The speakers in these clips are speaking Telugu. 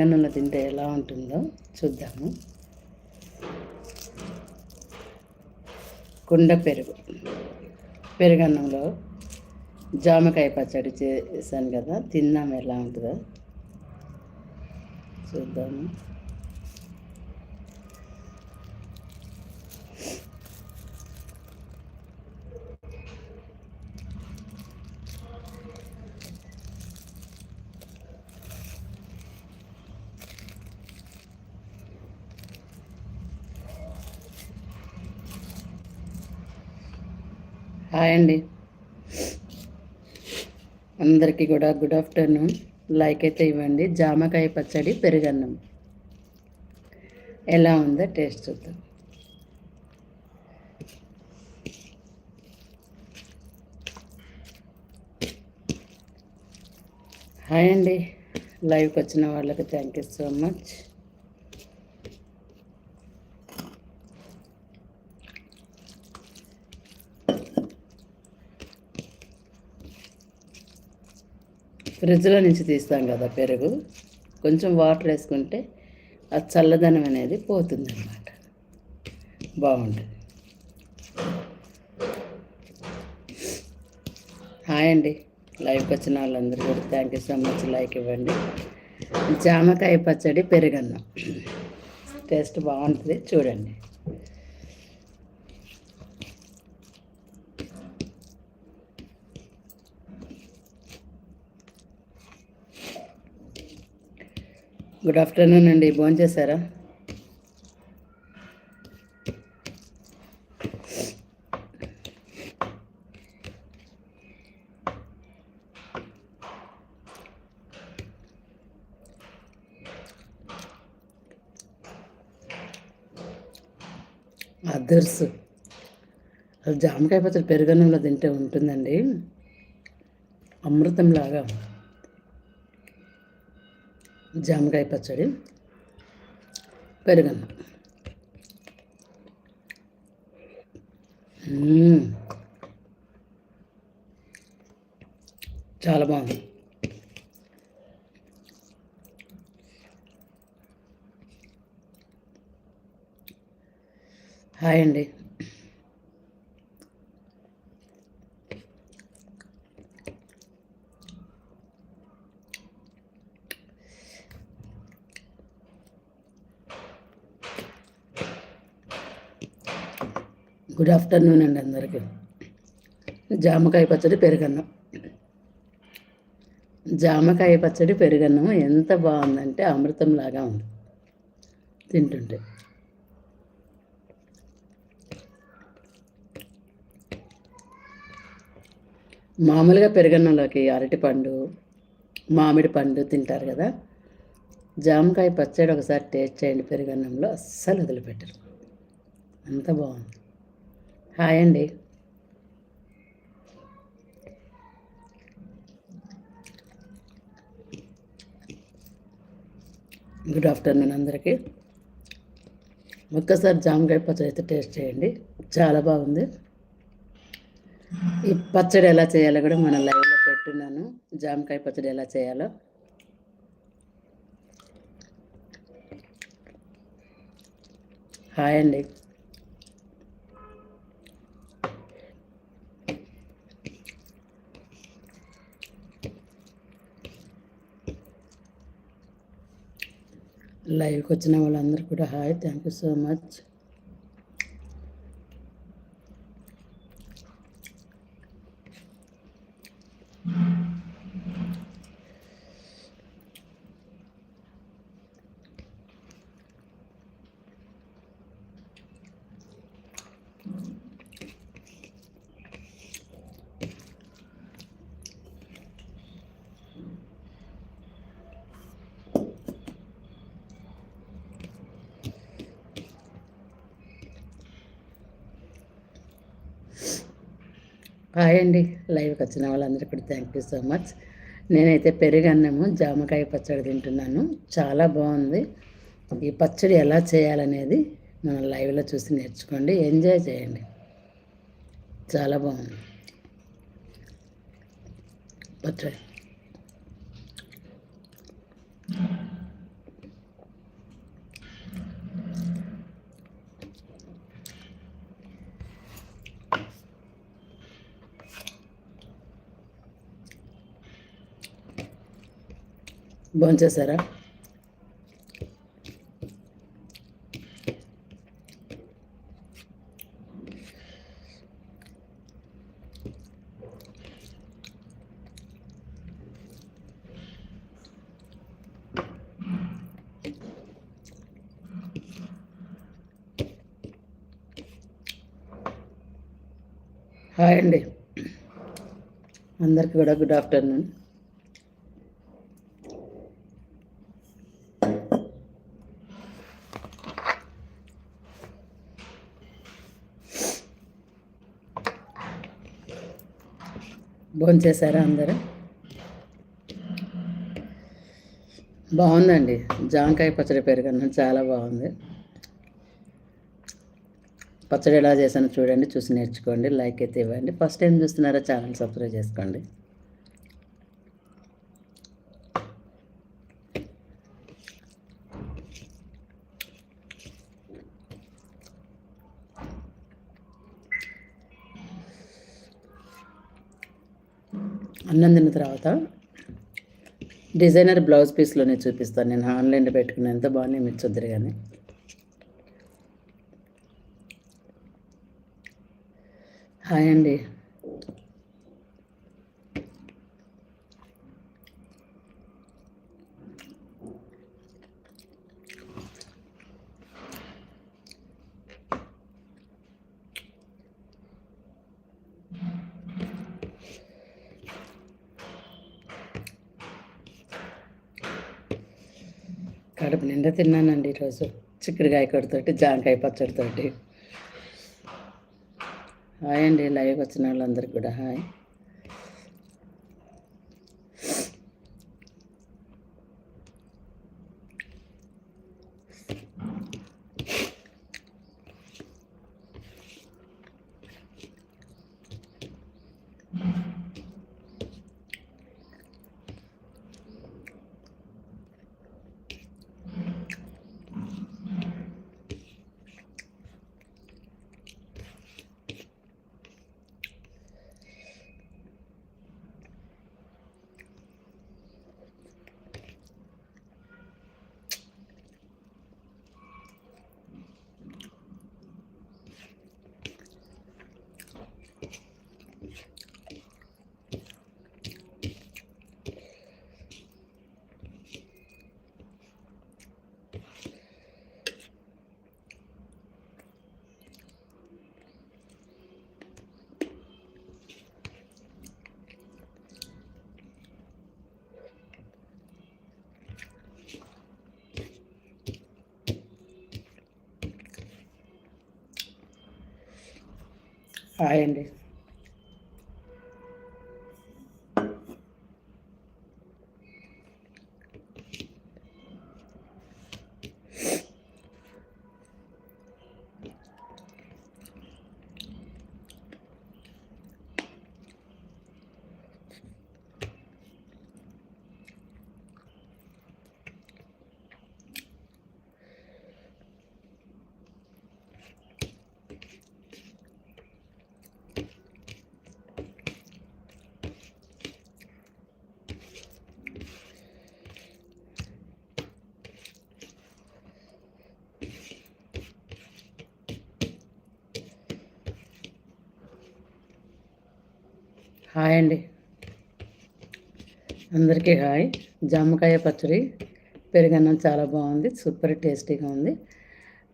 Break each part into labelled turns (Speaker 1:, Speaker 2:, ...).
Speaker 1: అన్నంలో తింటే ఎలా ఉంటుందో చూద్దాము. కుండ పెరుగు. పెరుగన్నంలో జామకాయ పచ్చడి చేశాను కదా తిన్నాము ఎలా ఉంటుందో చూద్దాము. హాయ్ అండి. అందరికీ కూడా గుడ్ ఆఫ్టర్నూన్ లైక్ అయితే ఇవ్వండి. జామకాయ పచ్చడి పెరుగన్నం. ఎలా ఉందో టేస్ట్ చూద్దాం. హాయ్ అండి. లైవ్కి వచ్చిన వాళ్ళకి థ్యాంక్ యూ సో మచ్ ఫ్రిడ్జ్లో నుంచి తీస్తాం కదా పెరుగు. కొంచెం వాటర్ వేసుకుంటే ఆ చల్లదనం అనేది పోతుందన్నమాట. బాగుంటుంది. హాయ్ అండి. లైవ్కి వచ్చిన వాళ్ళందరూ కూడా thank you so much. Like ఇవ్వండి. జామకాయ పచ్చడి పెరుగన్నం. టేస్ట్ బాగుంటుంది. చూడండి. గుడ్ ఆఫ్టర్నూన్ అండి. భోంచేశారా అదర్స్ అది జామకాయ పచ్చడి పెరుగన్నంలో తింటే ఉంటుందండి. అమృతంలాగా. జామకాయ పచ్చడి. పెరుగన్న. చాలా బాగుంది. హాయ్ అండి. గుడ్ ఆఫ్టర్నూన్ అండి అందరికీ. జామకాయ పచ్చడి పెరుగన్నం. జామకాయ పచ్చడి పెరుగన్నం ఎంత బాగుందంటే అమృతంలాగా ఉంది. తింటుంటే. మామూలుగా పెరుగన్నంలోకి అరటిపండు మామిడి పండు తింటారు కదా. జామకాయ పచ్చడి ఒకసారి టేస్ట్ చేయండి పెరుగన్నంలో. అస్సలు వదిలిపెట్టరు. అంత బాగుంది. హాయ్ అండి. గుడ్ ఆఫ్టర్నూన్ అందరికీ. ఒక్కసారి జామకాయ పచ్చడి అయితే టేస్ట్ చేయండి. చాలా బాగుంది. ఈ పచ్చడి ఎలా చేయాలో కూడా మన లైవ్లో పెట్టున్నాను. జామకాయ పచ్చడి ఎలా చేయాలో. హాయ్ అండి. లైవ్కి వచ్చిన వాళ్ళందరూ కూడా hi thank you so much. Hi అండి. లైవ్కి వచ్చిన వాళ్ళందరికీ కూడా థ్యాంక్ యూ సో మచ్ నేనైతే పెరుగన్నము జామకాయ పచ్చడి తింటున్నాను. చాలా బాగుంది. ఈ పచ్చడి ఎలా చేయాలనేది మనం లైవ్లో చూసి నేర్చుకోండి. ఎంజాయ్ చేయండి. చాలా బాగుంది. పచ్చడి. భోంచేశారా? హాయ్ అండి. అందరికీ కూడా గుడ్ ఆఫ్టర్నూన్. భోంచేశారా అందరూ? బాగుందండి. జాంకాయ పచ్చడి పెరుగన్నం చాలా బాగుంది. పచ్చడి ఎలా చేశానో చూడండి చూసి నేర్చుకోండి లైక్ అయితే ఇవ్వండి. ఫస్ట్ టైం చూస్తున్నారా ఛానల్ సబ్స్క్రైబ్ చేసుకోండి. అన్నం తిన్న తర్వాత డిజైనర్ బ్లౌజ్ పీస్లోనే చూపిస్తాను. నేను ఆన్లైన్లో పెట్టుకున్న ఎంత బాగానే మీరు కానీ. హాయ్ అండి. కడుపు నిండా తిన్నానండి ఈరోజు. చిక్కుడుకాయ కొడుతోటి జాంకాయ పచ్చడితోటి. హాయ్ అండి లైవ్ వచ్చిన వాళ్ళందరికీ కూడా హాయ్. హాయ్ అండి. హాయ్ అండి. అందరికీ హాయ్. జామకాయ పచ్చడి పెరుగన్నం చాలా బాగుంది సూపర్ టేస్టీగా ఉంది.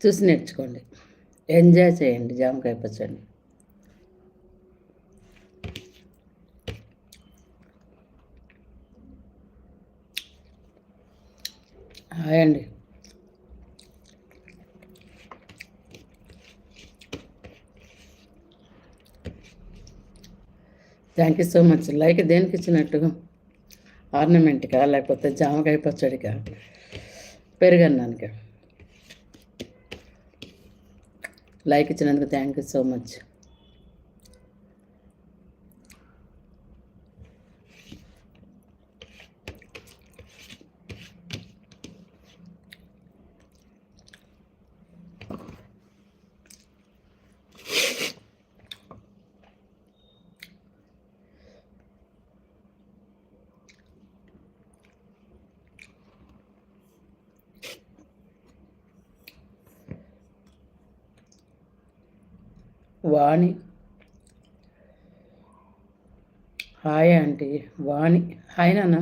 Speaker 1: చూసి నేర్చుకోండి. ఎంజాయ్ చేయండి జామకాయ పచ్చడి. హాయ్ అండి. Thank you so much like దేనికి ఇచ్చినట్టుగా? ఆర్నమెంట్కా లేకపోతే జామకాయ పచ్చడికా? పెరుగన్నానికి? లైక్ ఇచ్చినందుకు thank you so much Vani. Hi aunty Vani. Hi నాన్న.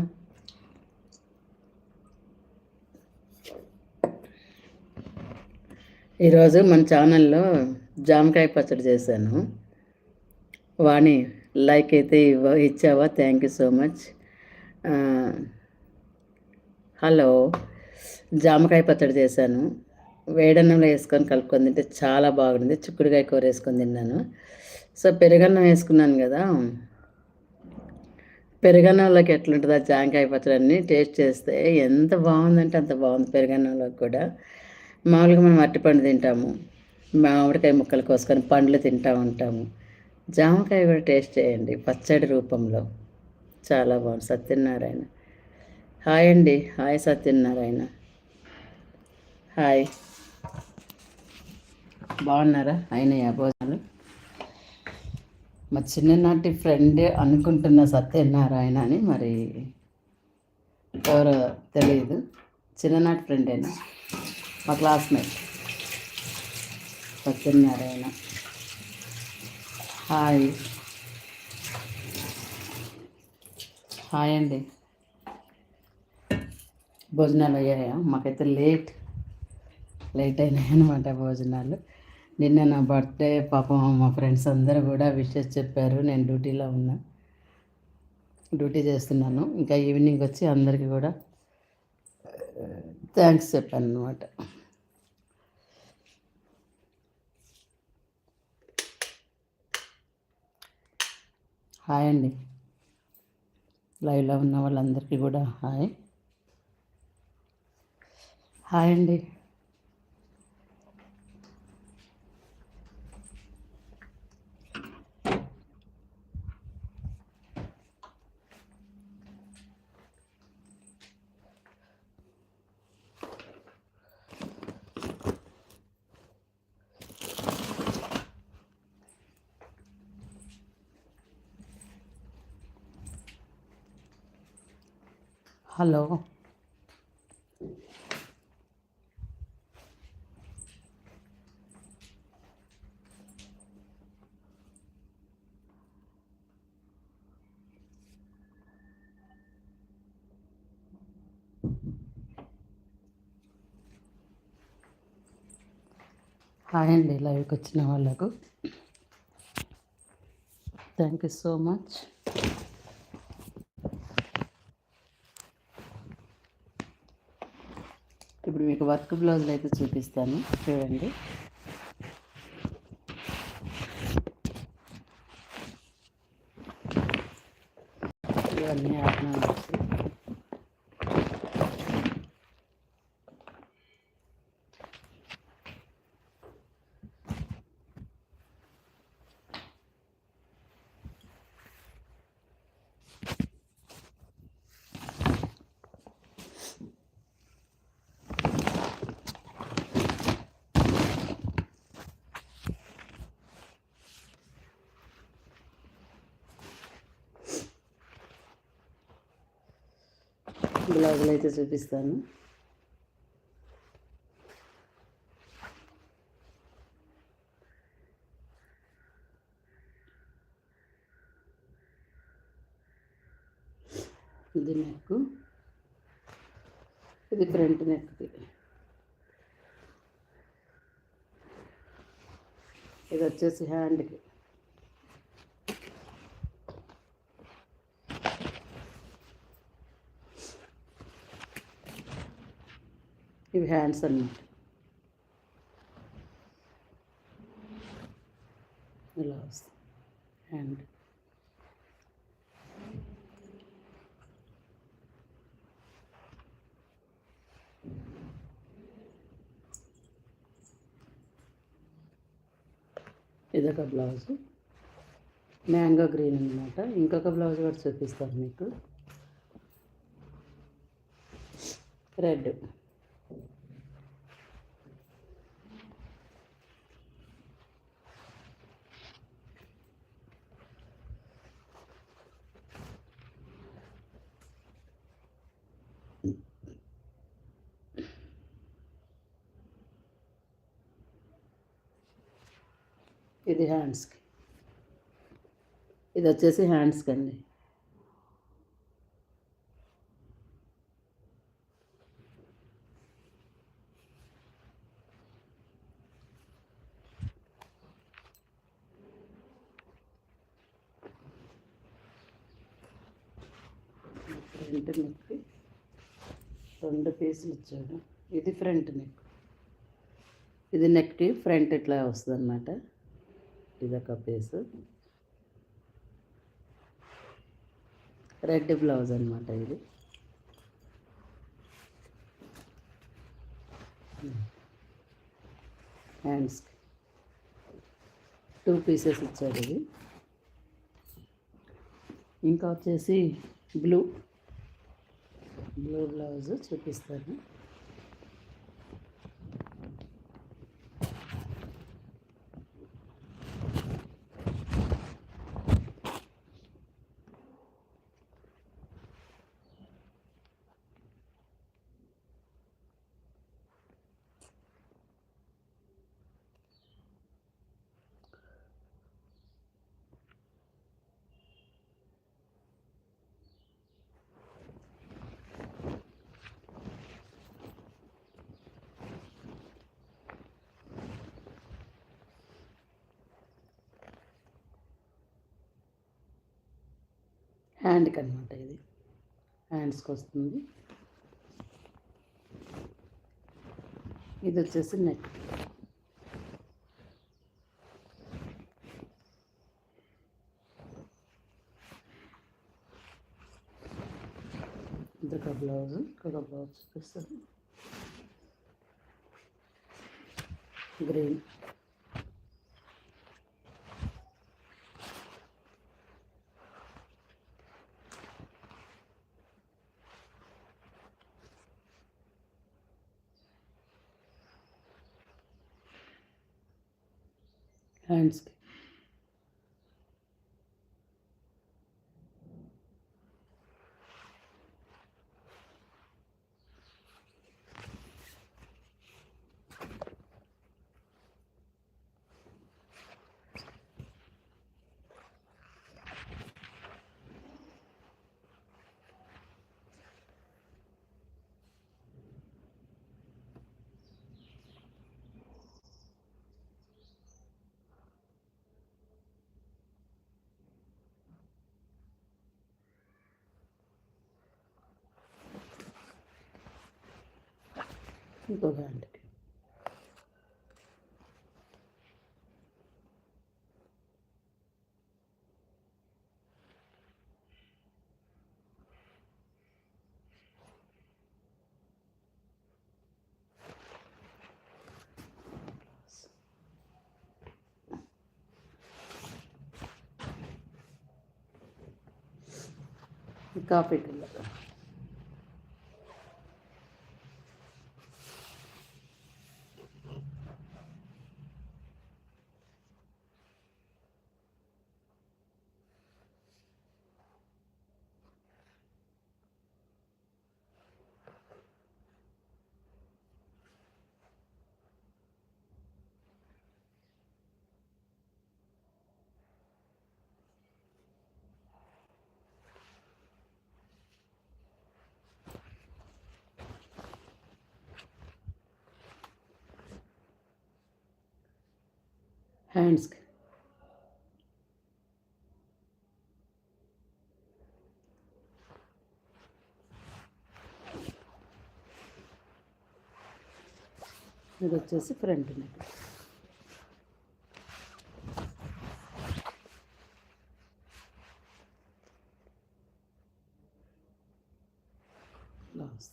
Speaker 1: ఈరోజు మన ఛానల్లో జామకాయ పచ్చడి చేశాను. వాణి లైక్ అయితే ఇవ్వ ఇచ్చావా? Thank you so much. Hello. జామకాయ పచ్చడి చేశాను. వేడన్నంలో వేసుకొని కలుపుకొని తింటే చాలా బాగుంది చిక్కుడుకాయ కూర వేసుకొని తిన్నాను. సో పెరుగన్నం వేసుకున్నాను కదా. పెరుగన్నంలోకి ఎట్లుంటుందో జామకాయ పచ్చడి అన్నీ టేస్ట్ చేస్తే ఎంత బాగుందంటే అంత బాగుంది పెరుగన్నంలోకి కూడా. మామూలుగా మనం అరటిపండు తింటాము. మామిడికాయ ముక్కలు కోసుకొని పండ్లు తింటూ ఉంటాము. జామకాయ కూడా టేస్ట్ చేయండి పచ్చడి రూపంలో. చాలా బాగుంది. సత్యనారాయణ. హాయ్ అండి. హాయ్ సత్యనారాయణ. హాయ్. బాగున్నారా? అయినాయా భోజనాలు? మా చిన్ననాటి ఫ్రెండ్ అనుకుంటున్న సత్యనారాయణ అని మరి ఎవరో తెలియదు. చిన్ననాటి ఫ్రెండేనా మా క్లాస్మేట్ సత్యనారాయణ. హాయ్. హాయ్ అండి. భోజనాలు అయ్యాయా? మాకైతే లేట్ లేట్ అయినాయి అనమాట భోజనాలు. నిన్న నా బర్త్డే పాపం మా ఫ్రెండ్స్ అందరూ కూడా విషెస్ చెప్పారు. నేను డ్యూటీలో ఉన్నా డ్యూటీ చేస్తున్నాను. ఇంకా ఈవినింగ్ వచ్చి అందరికీ కూడా థ్యాంక్స్ చెప్పాను అనమాట హాయ్ అండి. లైవ్లో ఉన్న వాళ్ళందరికీ కూడా హాయ్. హాయ్ అండి. హలో. హాయ్ అండి లైవ్కి వచ్చిన వాళ్ళకు. థ్యాంక్ యూ సో మచ్ మీకు వర్క్ బ్లౌజులు అయితే చూపిస్తాను. చూడండి. బ్లాగులు అయితే చూపిస్తాను. ఇది నెక్ ఇది ఫ్రంట్ నెక్ది ఇది వచ్చేసి హ్యాండ్కి ఇవి హ్యాండ్స్ అన్నమాట ఇలా వస్తుంది హ్యాండ్ ఇదొక బ్లౌజ్. మ్యాంగో గ్రీన్ అనమాట ఇంకొక బ్లౌజ్ కూడా చూపిస్తాను మీకు. రెడ్ ఇది హ్యాండ్స్కి. ఇది వచ్చేసి హ్యాండ్స్కి అండి. ఫ్రంట్ నెక్కి రెండు పీసులు ఇచ్చాడు ఇది ఫ్రంట్ నెక్. ఇది నెక్కి ఫ్రంట్ ఇట్లా వస్తుంది అన్నమాట ఇదొక పీస్. రెడ్ బ్లౌజ్ అనమాట ఇది. హ్యాండ్స్. టూ పీసెస్ ఇచ్చారు ఇది. ఇంకా వచ్చేసి బ్లూ. బ్లూ బ్లౌజ్ చూపిస్తాను. హ్యాండ్కి అనమాట ఇది. హ్యాండ్స్కి వస్తుంది ఇది వచ్చేసి నెక్ ఇదొక బ్లౌజ్ ఇంకొక బ్లౌజ్ చూపిస్తుంది గ్రీన్. Thanks. హ్యాండ్స్కి ఇంకొక హ్యాండ్కి కాఫీ కలర్ హ్యాండ్స్కి ఇది వచ్చేసి ఫ్రంట్ నెక్ బ్లౌజ్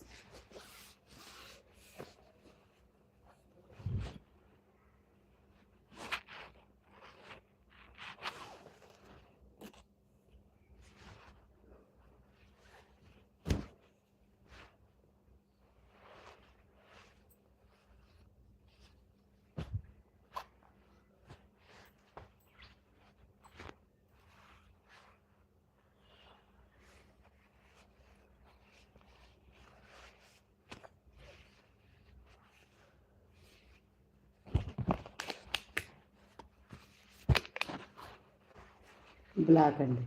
Speaker 1: బ్లాక్ అండి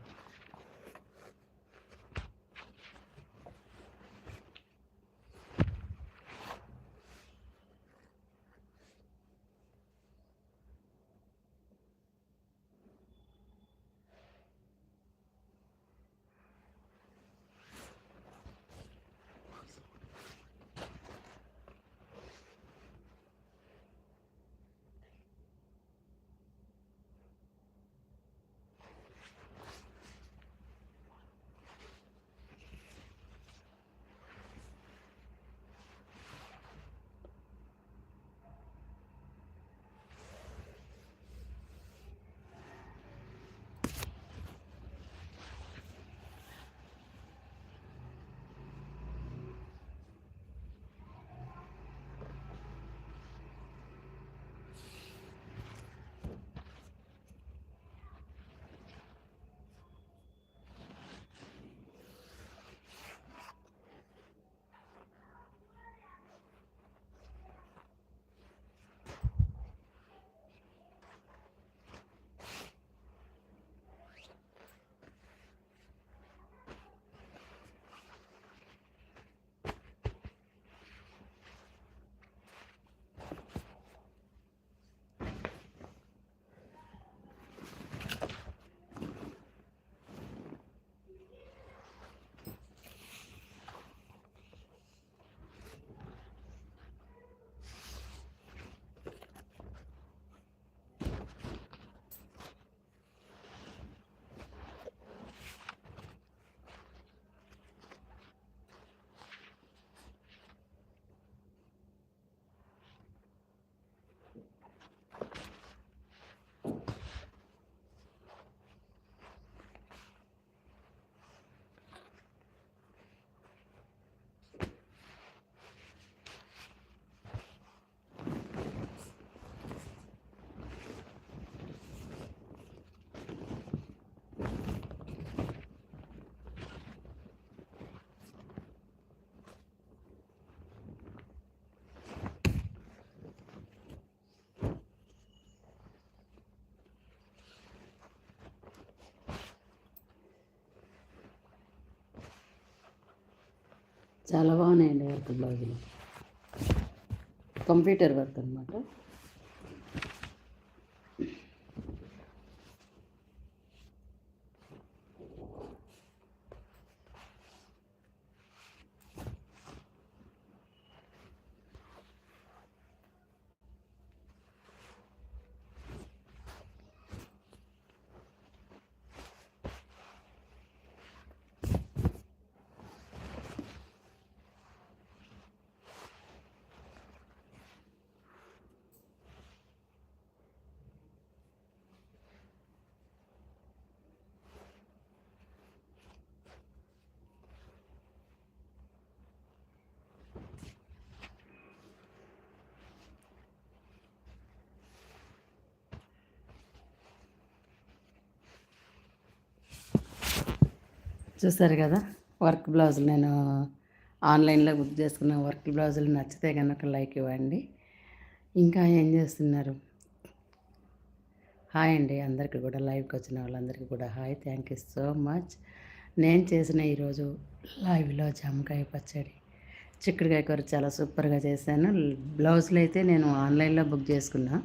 Speaker 1: చాలా బాగున్నాయండి వర్క్ బ్లౌజులు. కంప్యూటర్ వర్క్ అనమాట చూస్తారు కదా వర్క్ బ్లౌజులు నేను ఆన్లైన్లో బుక్ చేసుకున్న వర్క్ బ్లౌజులు నచ్చితే కనుక లైక్ ఇవ్వండి. ఇంకా ఏం చేస్తున్నారు? హాయ్ అండి అందరికీ కూడా లైవ్కి వచ్చిన వాళ్ళందరికీ కూడా hi thank you so much. నేను చేసిన ఈరోజు లైవ్లో జామకాయ పచ్చడి చిక్కుడుకాయ కూర చాలా సూపర్గా చేశాను. బ్లౌజులు అయితే నేను ఆన్లైన్లో బుక్ చేసుకున్నా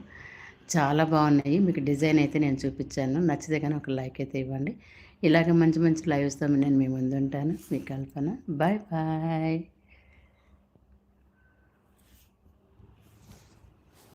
Speaker 1: చాలా బాగున్నాయి. మీకు డిజైన్ అయితే నేను చూపించాను. నచ్చితే కానీ ఒక లైక్ అయితే ఇవ్వండి. ఇలాగ మంచి మంచి లైవ్స్తో నేను మీ ముందు ఉంటాను మీ కల్పన. Bye bye